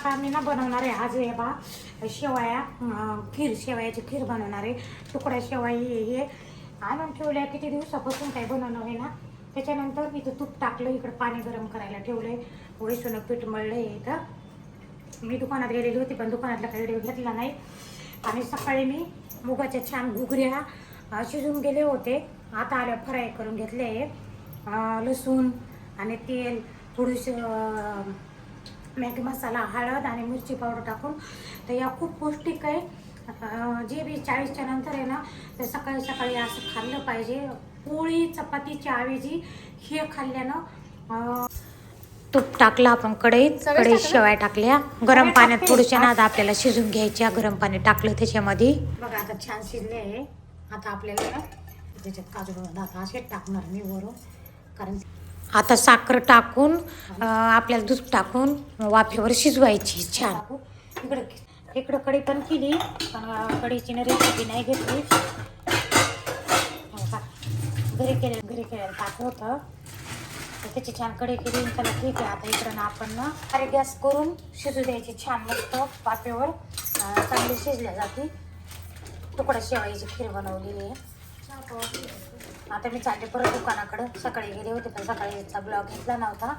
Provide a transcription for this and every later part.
हे मी ना बनवणार आहे. आज हे बा शेवया खीर शेवयाची खीर बनवणार आहे. तुकड्या शेवया हे हे. आणून ठेवल्या. किती दिवसापासून काही बनवणं आहे ना? त्याच्यानंतर मी इथं तूप टाकलं इकडं पाणी गरम करायला ठेवलंय. वैसून पीठ मळलंय इथं. मी दुकानात गेलेली होती पण दुकानातला काही व्हिडिओ घेतला नाही. आणि सकाळी मी मुगाच्या छान घुगऱ्या शिजून गेले होते. आता आल्या फ्राय करून घेतले. लसूण आणि तेल थोडीशी मॅगी मसाला हळद आणि मिरची पावडर टाकून. तर या खूप पौष्टिक आहे. जे बी चाळीसच्या नंतर आहे ना ते सकाळी सकाळी असं खाल्लं पाहिजे. पोळी चपातीच्या ऐवजी हे खाल्ल्यानं तूप टाकलं आपण कढईत. कढईत शेवाय टाकल्या. गरम पाण्यात थोडीशा ना आता आपल्याला शिजून घ्यायच्या गरम पाणी टाकलं त्याच्यामध्ये. बघा आता छान शिजले आहे. आता आपल्याला त्याच्यात काजू आता असे टाकणार मी वरून. कारण आता साखर टाकून आपल्याला दूध टाकून वाफेवर शिजवायची. छान. इकडं इकडं कढी पण केली. पण अं, कढीची ना रेसिपी नाही घेतली. हो घरी केले घरी केलेलं टाकलं होतं. तर त्याची छान कडी केली त्याला ठीक आहे. आता इकडं ना आपण ना अरे गॅस करून शिजू द्यायची. छान मस्त वाफेवर चांगली शिजल्या जाते. तुकडा शेवायची खीर बनवलेली आहे. आता मी चालले परत दुकानाकडं. सकाळी गेले होते पण सकाळीचा ब्लॉग घेतला नव्हता.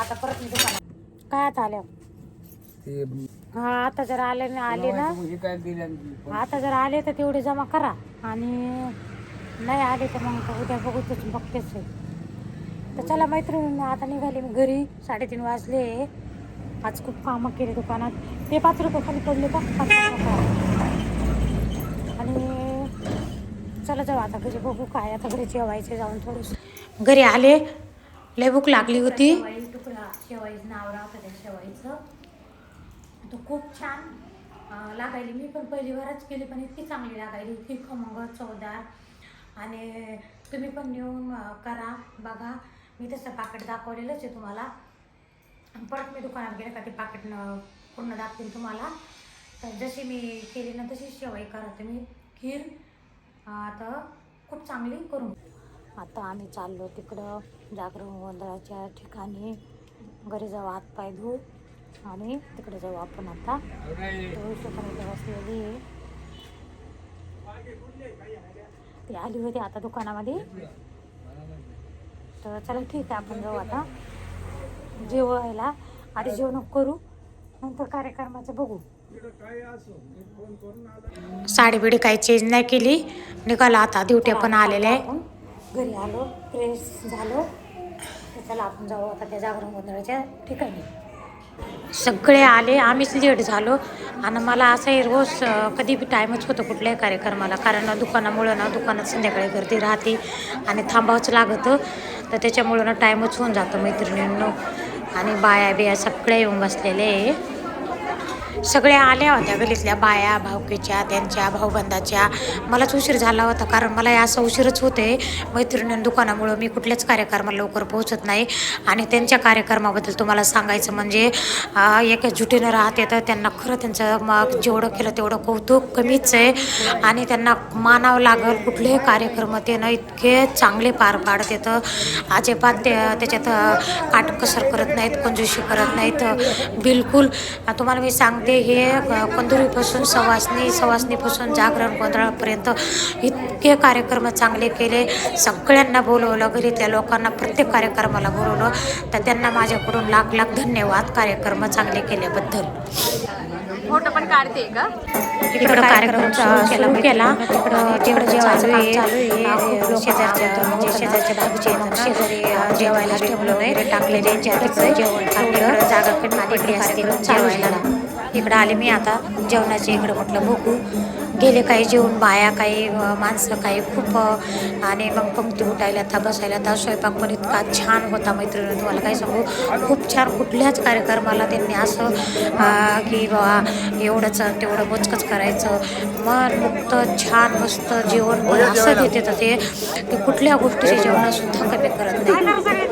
आता परत मी दुकानात काय आता आल्या ते हा आता जर आले ना आले ना म्हणजे काय आता जर आले तर तेवढे जमा करा. आणि नाही आले तर मग उद्या बघूच बघतेच आहे. तर चला मैत्रिणी आता निघाले मी घरी. साडेतीन वाजले. आज खूप कामं केले दुकानात. ते पाच रुपये खाली पडले का? पाच रुपये. आणि चला जाऊ आता घरी बघू काय आता घरी जेवायचे जाऊन थोडस. घरी आले लय भूक लागली होती. तुकडा शेवाईचं नाव राहतं त्या शेवाईचं तो खूप छान लागायली. मी पण पहिली वरच केली पण इतकी चांगली लागायली. इतकी खमंग चवदार. आणि तुम्ही पण नेऊन अं, करा. बघा मी तसं पाकिट दाखवलेलंच आहे तुम्हाला. परत मी दुकानात गेले का ते पाकिट पूर्ण दाखवेन तुम्हाला. तर जशी मी केली ना तशी शेवाई करा तुम्ही खीर आता खूप चांगली करून आता आम्ही चाललो तिकडं जागरण गोंधळाच्या ठिकाणी. घरी जाऊ हातपाय धुऊ आणि तिकडे जाऊ आपण आता. बसलेली ती आली होती आता दुकानामध्ये. तर चला ठीक आहे आपण जाऊ आता. जेवायला. आधी जेवण करू. नंतर कार्यक्रमाचं बघू. साडी बिडी काही चेंज नाही केली. निघाला आता ड्युट्या पण आलेल्या आहे. घरी आलो फ्रेश झालो. चला आपण जाऊ आता त्या जागरण गोंधळाच्या ठिकाणी. सगळे आले आम्हीच लेट झालो. आणि मला असंही रोज अं, कधी बी टाईमच होतो कुठल्याही कार्यक्रमाला. कारण दुकानामुळं ना दुकानात संध्याकाळी गर्दी राहते आणि थांबावंच लागतं. तर त्याच्यामुळं ना टाईमच होऊन जातो मैत्रिणींनो. आणि बाया बिया सगळे येऊन बसलेले आहे. सगळ्या आल्या होत्या गलीतल्या बाया भावकीच्या त्यांच्या भाऊबंदाच्या. मलाच उशीर झाला होता कारण मला या असं उशीरच होते. मैत्रिणी दुकानामुळं मी कुठल्याच कार्यक्रमाला लवकर पोहोचत नाही. आणि त्यांच्या कार्यक्रमाबद्दल तुम्हाला सांगायचं म्हणजे एका जुटीनं राहते तर त्यांना खरं त्यांचं मग जेवढं केलं तेवढं कौतुक कमीच आहे. आणि त्यांना मानावं लागल कुठलेही कार्यक्रम ते ना इतके चांगले पार पाडत येतं अजिबात ते त्याच्यात काटकसर करत नाहीत कंजूशी करत नाहीत. बिलकुल. तुम्हाला मी सांग सांगते हे कंदुरीपासून सवासनी सवासनीपासून जागरण गोंधळापर्यंत इतके कार्यक्रम चांगले केले. सगळ्यांना बोलवलं घरीतल्या लोकांना प्रत्येक कार्यक्रमाला बोलवलं. तर त्यांना माझ्याकडून लाख लाख धन्यवाद कार्यक्रम चांगले केल्याबद्दल. फोटो पण काढते का? इकडं कार्यक्रम केला तिकडं जेवायचं शेजारच्या म्हणजे शेजारच्या बाजूचे शेजारी जेवायला ठेवलं नाही टाकले त्यांच्या जेवण टाकलं जागा पडली असते जेवायला. इकडं आले मी आता जेवणाचे इकडं म्हटलं बघू. गेले काही जेवण बाया काही माणसं काही खूप आणि मग पंक्ती उठायला था बसायला था स्वयंपाक पण इतका छान होता मैत्रिणी तुम्हाला काय सांगू? खूप छान कुठल्याच कार्यक्रमाला त्यांनी असं की बाबा एवढंच तेवढं मोजकंच करायचं. मन मुक्त छान मस्त जेवण पण असं देते तर ते की कुठल्या गोष्टीचे जेवण सुद्धा कमी करत नाही.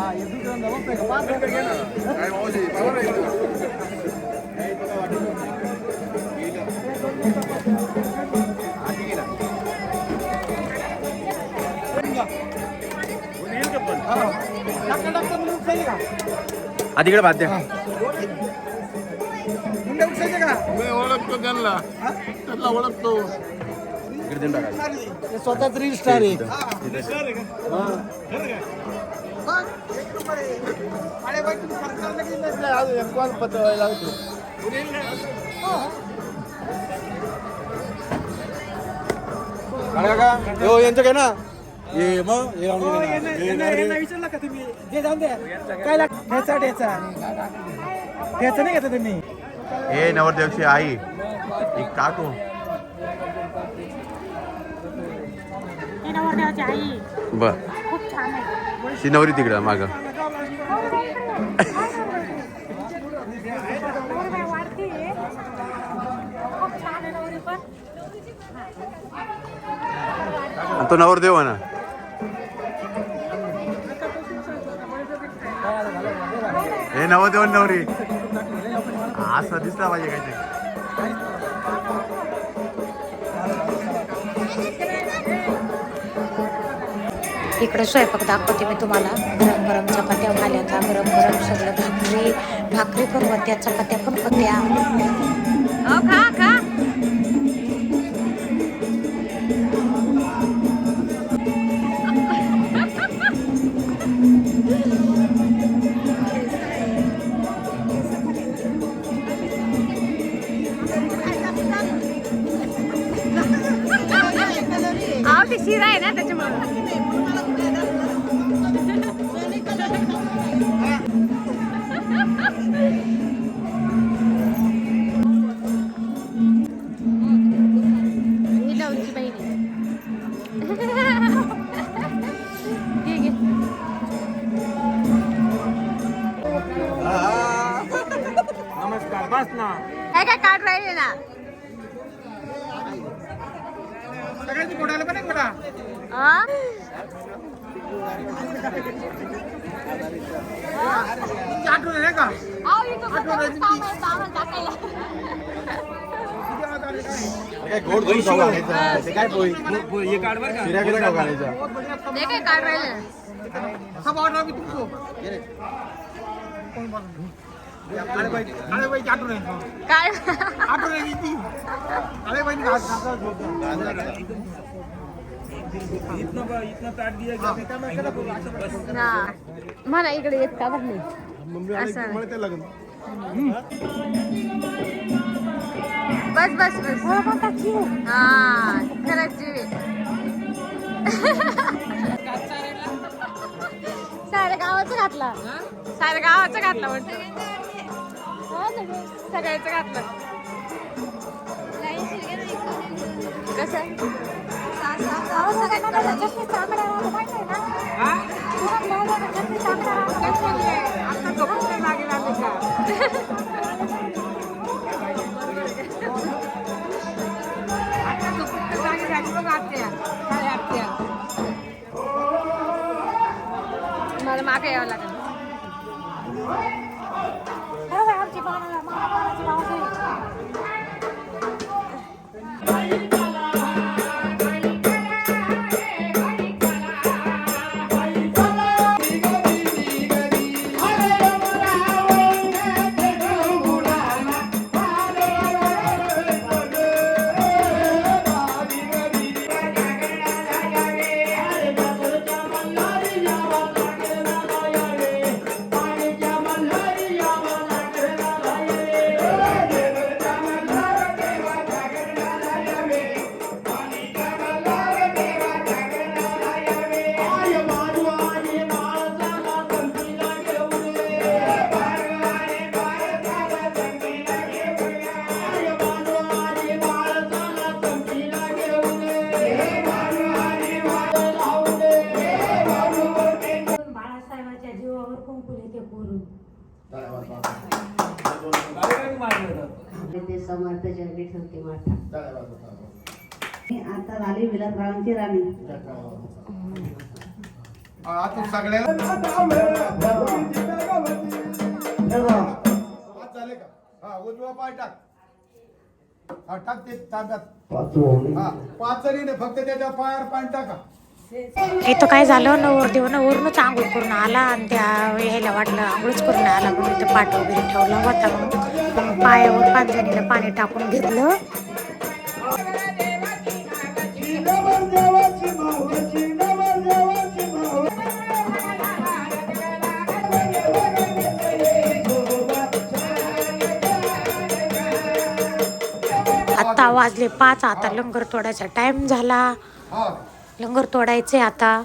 아, 예쁘게 한다고? 빠져. 아니, 뭐지? 방울에 있는 거. आधीकडे भात द्या मी ओळखतो त्यांना. त्यांना ओळखतो. इकडे देऊन टाका. स्वतःच रील स्टार आहे. हो यांचं काय ना? हे मग हे राहून गेलं ना. हे direct- विचारलं का तुम्ही? जे जाऊन द्या. काय लागतं ठेचा ठेचा. ठेचा नाही घेता तुम्ही? हे नवरदेवची आई एक काकू. हे नवरदेवाची आई. बर. खूप छान आहे. ती नवरी तिकडं माग. नवरी वाढती खूप छान आहे नवरी पण. तो नवरदेव आहे ना? हे नवरदेव आणि नवरी असं दिसला पाहिजे काहीतरी. इकडे स्वयंपाक दाखवते मी तुम्हाला. गरम गरम चपात्या भाल्याचा गरम गरम सगळं भाकरी. भाकरी पण होत्या चपात्या पण होत्या. शिरा आहे ना त्याच्यामुळे. ही. नमस्कार बस ना. काय काय काढ राहिले ना सगळ्यांची कोणाला पण एक बघा हा? आठवण का. काय गोड गोड खाऊ घालायचं. ते काय पोळी शिऱ्या किती खाऊ घालायच्या हे काय काढ राहिले ना सब ऑर्डर मी तुमको काय? हा मला इकडे येत का बघ असं बस बस बस. हा खरंच जीवे आहे. साऱ्या गावाचं घातला. साऱ्या गावाचं घातला म्हणतो. सगळ्याचं घातलं. कसं? ते समर्थ जगली ठेवते माता आता झाली विलासरावांची राणी. आता सगळ्याला हात झाले का? हा उजवा पाय टाक. हा टाक ते ताब्यात. हा पाच जणी नाही फक्त त्याच्या पायावर पाय टाका. इथं काय झालं नवर देऊन आंघोळ करून आला आणि त्या यायला वाटलं आंघोळच करून आला म्हणून इथं पाट वगैरे ठेवला होता मग पायावर पांजणीला पाणी टाकून घेतलं. आता वाजले पाच आता लंगर तोडायचा टाइम झाला. लंगर तोडायचे आता.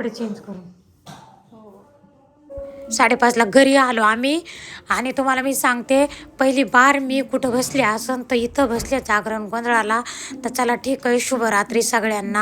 कपडे चेंज करून. साडेपाचला घरी आलो आम्ही. आणि तुम्हाला मी सांगते पहिली बार मी कुठं बसले असन तर इथं बसले जागरण गोंधळाला. तर चला ठीक आहे शुभरात्री सगळ्यांना.